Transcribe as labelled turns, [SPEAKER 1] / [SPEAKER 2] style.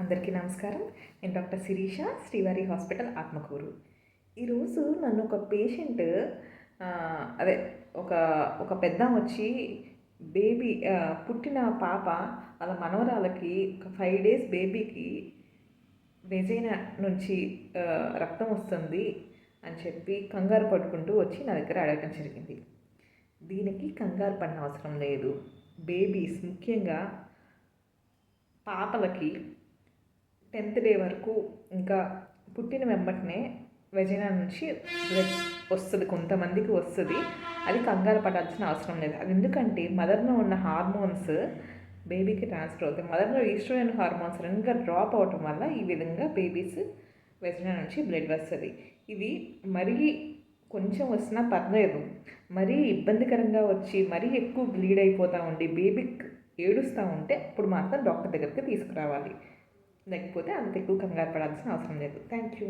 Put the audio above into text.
[SPEAKER 1] అందరికీ నమస్కారం. నేను డాక్టర్ శిరీష శ్రీవారి హాస్పిటల్ ఆత్మకూరు. ఈరోజు నన్ను ఒక పేషెంట్ అదే ఒక ఒక పెద్ద వచ్చి బేబీ పుట్టిన పాప వాళ్ళ మనవరాలకి ఒక ఫైవ్ డేస్ బేబీకి వెజైన నుంచి రక్తం వస్తుంది అని చెప్పి కంగారు పడుకుంటూ వచ్చి నా దగ్గర అడగటం జరిగింది. దీనికి కంగారు పడిన అవసరం లేదు. బేబీస్ ముఖ్యంగా పాపలకి టెన్త్ డే వరకు ఇంకా పుట్టిన వెంబటనే వెజైనా నుంచి బ్లడ్ వస్తుంది కొంతమందికి వస్తుంది. అది కంగారు పడాల్సిన అవసరం లేదు. అది ఎందుకంటే మదర్లో ఉన్న హార్మోన్స్ బేబీకి ట్రాన్స్ఫర్ అవుతాయి. మదర్లో ఈస్ట్రోజన్ హార్మోన్స్ రెండుగా డ్రాప్ అవటం వల్ల ఈ విధంగా బేబీస్ వెజైనా నుంచి బ్లడ్ వస్తుంది. ఇది మరీ కొంచెం వచ్చినా పర్లేదు. మరీ ఇబ్బందికరంగా వచ్చి మరీ ఎక్కువ బ్లీడ్ అయిపోతూ ఉండి బేబీ ఏడుస్తూ ఉంటే అప్పుడు మాత్రం డాక్టర్ దగ్గరికి తీసుకురావాలి. లేకపోతే అంత ఎక్కువ కంగారు పడాల్సిన అవసరం లేదు. Thank you